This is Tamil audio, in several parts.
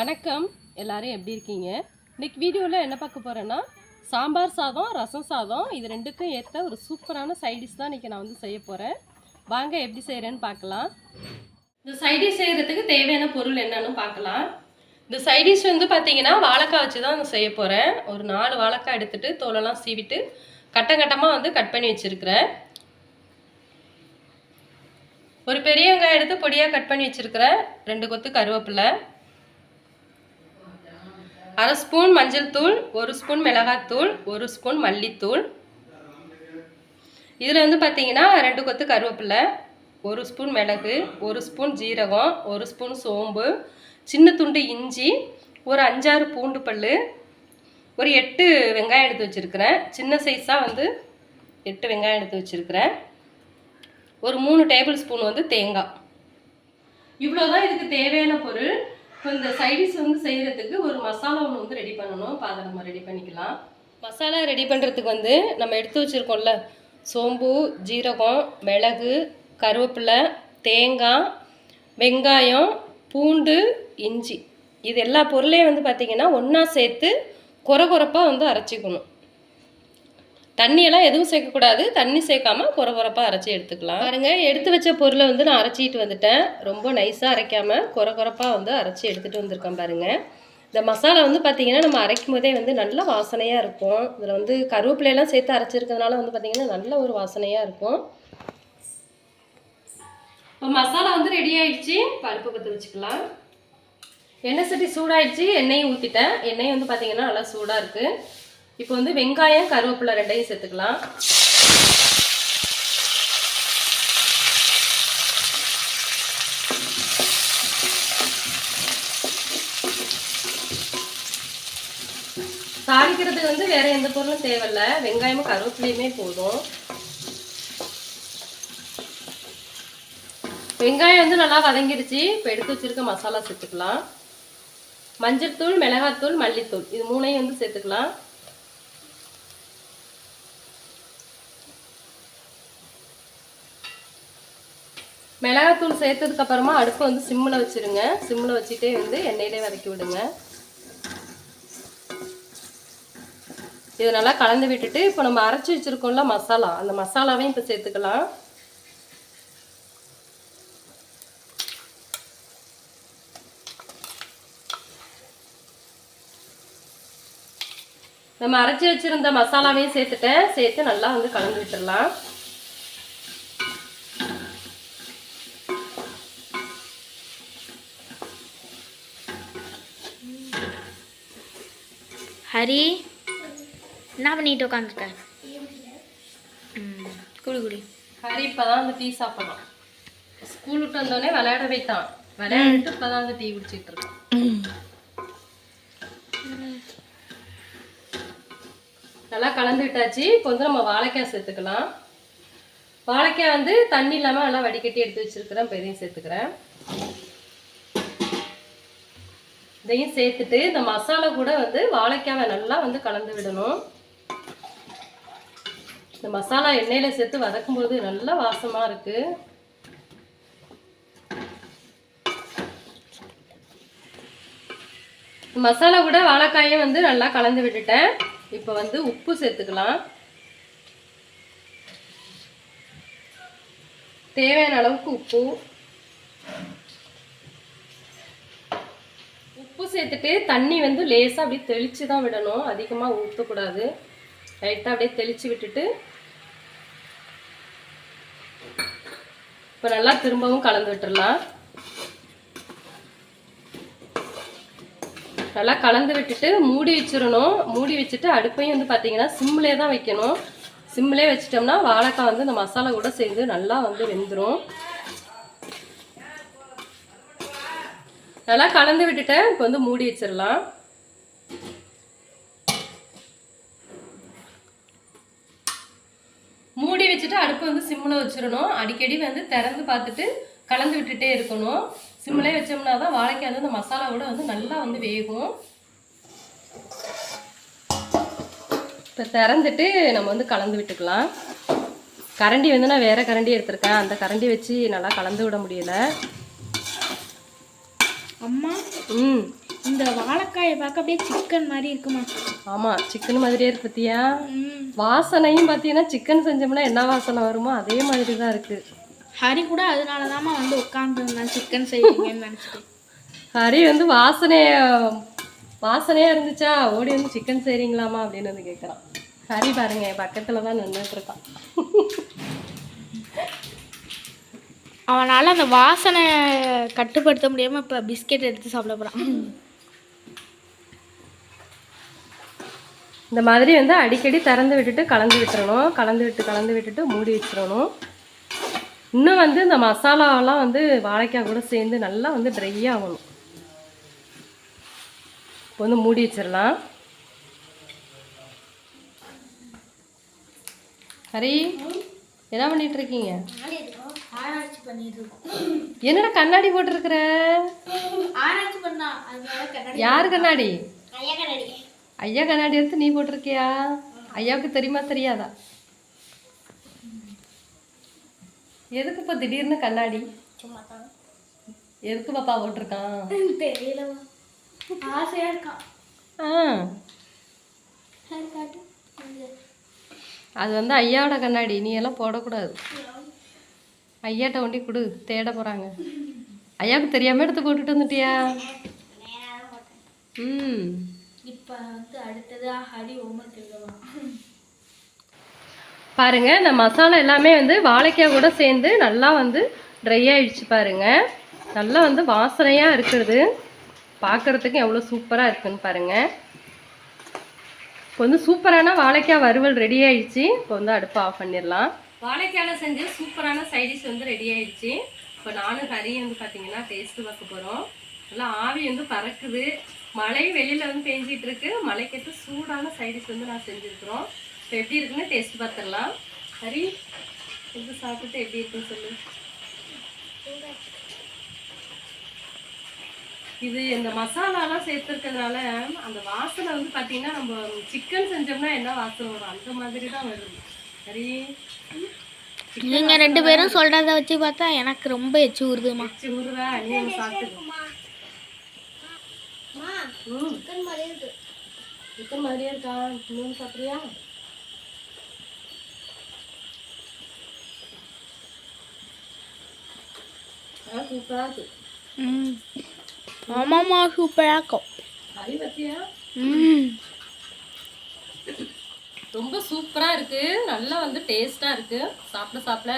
வணக்கம். எல்லாரும் எப்படி இருக்கீங்க? இன்னைக்கு வீடியோவில் என்ன பார்க்க போகிறேன்னா சாம்பார் சாதம் ரசம் சாதம் இது ரெண்டுக்கும் ஏற்ற ஒரு சூப்பரான சைடிஷ் தான் இன்றைக்கி நான் வந்து செய்ய போகிறேன் வாங்க எப்படி செய்கிறேன்னு பார்க்கலாம். இந்த சைடிஷ் செய்கிறதுக்கு தேவையான பொருள் என்னன்னு பார்க்கலாம். இந்த சைடிஷ் வந்து பார்த்தீங்கன்னா வாழைக்காய் வச்சு தான் செய்ய போகிறேன் ஒரு நாலு வாழைக்காய் எடுத்துகிட்டு தோலெல்லாம் சீவிட்டு கட்டம் கட்டமாக வந்து கட் பண்ணி வச்சுருக்கிறேன். ஒரு பெரிய வெங்காயம் எடுத்து பொடியாக கட் பண்ணி வச்சுருக்கிறேன். ரெண்டு கொத்து கருவேப்பிலை. அரை ஸ்பூன் மஞ்சள் தூள் ஒரு ஸ்பூன் மிளகாத்தூள் ஒரு ஸ்பூன் மல்லித்தூள். இதில் வந்து பார்த்தீங்கன்னா ரெண்டு கொத்து கருவேப்பிலை ஒரு ஸ்பூன் மிளகு ஒரு ஸ்பூன் ஜீரகம் ஒரு ஸ்பூன் சோம்பு சின்ன துண்டு இஞ்சி ஒரு அஞ்சாறு பூண்டு பல் ஒரு எட்டு வெங்காயம் எடுத்து வச்சுருக்கிறேன். சின்ன சைஸாக வந்து எட்டு வெங்காயம் எடுத்து வச்சுருக்கிறேன். ஒரு மூணு டேபிள் ஸ்பூன் வந்து தேங்காய். இவ்வளோதான் இதுக்கு தேவையான பொருள். இப்போ இந்த சைடிஷ் வந்து செய்கிறதுக்கு ஒரு மசாலா ஒன்று வந்து ரெடி பண்ணணும். இப்போ அதை நம்ம ரெடி பண்ணிக்கலாம். மசாலா ரெடி பண்ணுறதுக்கு வந்து நம்ம எடுத்து வச்சுருக்கோம்ல சோம்பு ஜீரகம் மிளகு கருவேப்பிலை தேங்காய் வெங்காயம் பூண்டு இஞ்சி. இது எல்லா பொருளையும் வந்து பார்த்திங்கன்னா ஒன்றா சேர்த்து கொர கொரப்பாக வந்து அரைச்சிக்கணும். தண்ணியெல்லாம் எதுவும் சேர்க்கக்கூடாது. தண்ணி சேர்க்காம குறை குறைப்பாக அரைச்சி எடுத்துக்கலாம். பாருங்க எடுத்து வச்ச பொருளை வந்து நான் அரைச்சிட்டு வந்துட்டேன். ரொம்ப நைஸாக அரைக்காமல் குறை குறைப்பாக வந்து அரைச்சி எடுத்துகிட்டு வந்திருக்கேன் பாருங்கள் இந்த மசாலா வந்து பார்த்திங்கன்னா நம்ம அரைக்கும் போதே வந்து நல்ல வாசனையாக இருக்கும். இதில் வந்து கருவேப்பிலையெல்லாம் சேர்த்து அரைச்சிருக்கிறதுனால வந்து பார்த்திங்கன்னா நல்ல ஒரு வாசனையாக இருக்கும். இப்போ மசாலா வந்து ரெடி ஆயிடுச்சு. பருப்பு பற்ற வச்சுக்கலாம். எண்ணெய் சட்டி சூடாயிடுச்சு. எண்ணெயும் ஊற்றிட்டேன் எண்ணெய் வந்து பார்த்திங்கன்னா நல்லா சூடாக இருக்குது இப்போ வந்து வெங்காயம் கருவேப்பிலை ரெண்டையும் சேர்த்துக்கலாம். தாளிக்கிறதுக்கு வந்து வேற எந்த பொருளும் தேவையில்ல. வெங்காயமும் கருவேப்பிலையுமே போதும். வெங்காயம் வந்து நல்லா வதங்கிடுச்சு இப்போ எடுத்து வச்சிருக்க மசாலா சேர்த்துக்கலாம். மஞ்சள் தூள் மிளகாத்தூள் மல்லித்தூள். இது மூணையும் வந்து சேர்த்துக்கலாம். மிளகாத்தூள் சேர்த்ததுக்கு அப்புறமா அடுப்பை வந்து சிம்மில் வச்சிருங்க. சிம்மில் வச்சுட்டே வந்து எண்ணெயிலே வதக்கி விடுங்க. இதை நல்லா கலந்து விட்டுட்டு இப்போ நம்ம அரைச்சி வச்சிருக்கோம்ல மசாலா அந்த மசாலாவையும் இப்போ சேர்த்துக்கலாம். நம்ம அரைச்சி வச்சிருந்த மசாலாவையும் சேர்த்துட்டேன். சேர்த்து நல்லா வந்து கலந்து விட்டுடலாம். ஹரி என்ன பண்ணிட்டு உட்காந்துருக்க ம் குடி குடி. ஹரி இப்போதான் வந்து டீ சாப்பிடலாம் ஸ்கூல் விட்டு வந்தோடனே விளையாட வைத்தான். விளையாடிட்டு இப்போதான் வந்து டீ குடிச்சிட்டு இருக்கான். நல்லா கலந்து விட்டாச்சு இப்போ வந்து நம்ம வாழைக்காய் சேர்த்துக்கலாம். வாழைக்காய் வந்து தண்ணி இல்லாமல் நல்லா வடிகட்டி எடுத்து வச்சிருக்கிறேன். இப்போ இதையும் சேர்த்துக்கிறேன். இதையும் சேர்த்துட்டு இந்த மசாலா கூட வந்து வாழைக்காவை நல்லா வந்து கலந்து விடணும். இந்த மசாலா எண்ணெயில் சேர்த்து வதக்கும்போது நல்லா வாசமாக இருக்கு. மசாலா கூட வாழைக்காயும் வந்து நல்லா கலந்து விட்டுட்டேன். இப்போ வந்து உப்பு சேர்த்துக்கலாம். தேவையான அளவுக்கு உப்பு. உப்பு சேர்த்துட்டு தண்ணி வந்து லேசாக அப்படியே தெளித்து தான் விடணும் அதிகமாக ஊற்றக்கூடாது லைட்டாக அப்படியே தெளித்து விட்டுட்டு இப்போ நல்லா திரும்பவும் கலந்து விட்டுடலாம் நல்லா கலந்து விட்டுட்டு மூடி வச்சிடணும். மூடி வச்சுட்டு அடுப்பையும் வந்து பார்த்தீங்கன்னா சிம்மிலே தான் வைக்கணும். சிம்மிலே வச்சிட்டோம்னா வாழைக்காய் வந்து இந்த மசாலா கூட சேர்ந்து நல்லா வந்து வெந்துடும் நல்லா கலந்து விட்டுட்டேன். இப்போ வந்து மூடி வச்சிடலாம். மூடி வச்சுட்டு அடுப்பு வந்து சிம்மில் வச்சிடணும். அடிக்கடி வந்து திறந்து பார்த்துட்டு கலந்து விட்டுட்டே இருக்கணும். சிம்மிலே வச்சோம்னா தான் வாழைக்காய் வந்து அந்த மசாலாவோட வந்து நல்லா வந்து வேகும். இப்போ திறந்துட்டு நம்ம வந்து கலந்து விட்டுக்கலாம். கரண்டி வந்து நான் வேறு கரண்டி எடுத்திருக்கேன். அந்த கரண்டி வச்சு நல்லா கலந்து விட முடியலை. அம்மா ம். இந்த வாழைக்காயை பார்க்க அப்படியே சிக்கன் மாதிரி இருக்குமா? ஆமாம் சிக்கன் மாதிரியே இருக்கு பார்த்தியா வாசனையும் பார்த்தீங்கன்னா சிக்கன் செஞ்சோம்னா என்ன வாசனை வருமோ அதே மாதிரி தான் இருக்குது ஹரி கூட அதனால தாம்மா வந்து உட்காந்துருந்தேன் சிக்கன் செய்வீங்கன்னு நினச்சிட்டு ஹரி வந்து வாசனைய வாசனையாக இருந்துச்சா? ஓடி வந்து சிக்கன் செய்கிறீங்களாமா அப்படின்னு வந்து கேட்குறான் ஹரி பாருங்க என் பக்கத்தில் தான் நின்றுட்டு இருக்கான். அவனால் அந்த வாசனை கட்டுப்படுத்த முடியாமல் இப்போ பிஸ்கெட் எடுத்து சாப்பிட போகிறான் இந்த மாதிரி வந்து அடிக்கடி திறந்து விட்டுட்டு கலந்து விட்டுறணும். கலந்து விட்டு கலந்து விட்டுட்டு மூடி வச்சிடணும். இன்னும் வந்து இந்த மசாலாவெல்லாம் வந்து வாழைக்காய் கூட சேர்ந்து நல்லா வந்து ட்ரை ஆகணும். இப்போ வந்து மூடி வச்சிடலாம். ஹரி என்ன பண்ணிகிட்ருக்கீங்க ஆராய்ச்சி பண்ணிட்டு இருக்கோம் என்னடா கண்ணாடி போட்டிருக்கிற? ஆராய்ச்சி பண்ணா அதனால கண்ணாடி யார் கண்ணாடி? ஐயா கண்ணாடி. ஐயா கண்ணாடி எடுத்து நீ போட்டிருக்கியா? ஐயாவுக்கு தெரியுமா தெரியாதா? எதுக்கு இப்போ திடீர்னு கண்ணாடி? சும்மா தான் எதுக்கு பாப்பா போட்டிருக்கான் தெரியலவா ஆசையாக இருக்கான் ஆ அது வந்து ஐயாவோட கண்ணாடி நீ எல்லாம் போடக்கூடாது. ஐயாட்ட ஒண்டி கொடு தேட போகிறாங்க ஐயாவுக்கு தெரியாமல் எடுத்து போட்டுட்டு வந்துட்டியா? ம். இப்போ வந்து அடுத்ததா ஹரி இந்த மசாலா எல்லாமே வந்து வாழைக்காய் கூட சேர்ந்து நல்லா வந்து ட்ரை ஆயிடுச்சு பாருங்க. நல்லா வந்து வாசனையாக இருக்கிறது. பார்க்கறதுக்கு எவ்வளோ சூப்பராக இருக்குன்னு பாருங்க. இப்போ வந்து சூப்பரான வாழைக்காய் வறுவல் ரெடி ஆயிடுச்சு. இப்போ வந்து அடுப்பை ஆஃப் பண்ணிடலாம். வாழைக்காயில் செஞ்சு சூப்பரான சைடிஷ் வந்து ரெடி ஆயிடுச்சு. இப்போ நானும் கறி வந்து பார்த்தீங்கன்னா டேஸ்ட்டு பார்க்க போகிறோம் நல்லா ஆவி வந்து பறக்குது. மழை வெளியில் வந்து பெஞ்சிகிட்டு இருக்கு. மழைக்கேற்ற சூடான சைடிஷ் வந்து நான் செஞ்சுருக்குறோம். இப்போ எப்படி இருக்குன்னு டேஸ்ட் பார்த்துடலாம். கறி இது சாப்பிட்டுட்டு எப்படி இருக்குன்னு சொல்லு. இது இந்த மசாலாலாம் சேர்த்துருக்கிறதுனால அந்த வாசனை வந்து பார்த்தீங்கன்னா நம்ம சிக்கன் செஞ்சோம்னா என்ன வாசனை வரும்? அந்த மாதிரி தான் வருது நீங்க ரெண்டு பேரும் சொல்றத வச்சு பார்த்தா எனக்கு ரொம்ப எச்சு ஊறுதுமா. சிக்கன் மாதிரியே இருக்கா? இன்னொன்று சாப்பிட்றியா? சூப்பராக இருக்கு. ம். ஆமாம்மா சூப்பராக இருக்கும். ம். ரொம்ப சூப்பராக இருக்குது நல்லா வந்து டேஸ்ட்டாக இருக்குது சாப்பிட சாப்பிட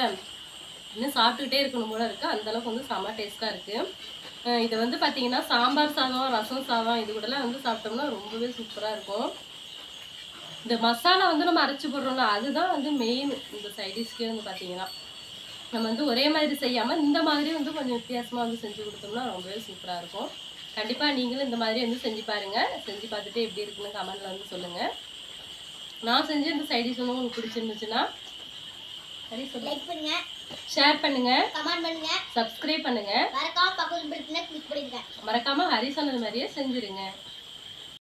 இன்னும் சாப்பிட்டுக்கிட்டே இருக்கணும் போல இருக்குது அந்தளவுக்கு வந்து செம்ம டேஸ்ட்டாக இருக்குது இதை வந்து பார்த்திங்கன்னா சாம்பார் சாதம் ரசம் சாதம் இது கூடலாம் வந்து சாப்பிட்டோம்னா ரொம்பவே சூப்பராக இருக்கும். இந்த மசாலா வந்து நம்ம அரைச்சி போடுறோம்ல அதுதான் வந்து மெயின் இந்த சைடிஷ்க்கே வந்து பார்த்தீங்கன்னா நம்ம வந்து ஒரே மாதிரி செய்யாமல் இந்த மாதிரி வந்து கொஞ்சம் வித்தியாசமாக வந்து செஞ்சு கொடுத்தோம்னா ரொம்பவே சூப்பராக இருக்கும். கண்டிப்பாக நீங்களும் இந்த மாதிரி வந்து செஞ்சு பாருங்கள் செஞ்சு பார்த்துட்டு எப்படி இருக்குன்னு கமெண்டில் வந்து சொல்லுங்கள் நான் செஞ்ச இந்த சைடிஷ் வந்து உங்களுக்கு பிடிச்சிருந்துச்சுன்னா சரி லைக் பண்ணுங்க. ஷேர் பண்ணுங்க. கமெண்ட் பண்ணுங்க. சப்ஸ்கிரைப் பண்ணுங்க. மறக்காம பக்கத்துல பெல் கிளிக் பண்ணிடுங்க. மறக்காம ஹரி சொன்னது மாதிரியே செஞ்சிருங்க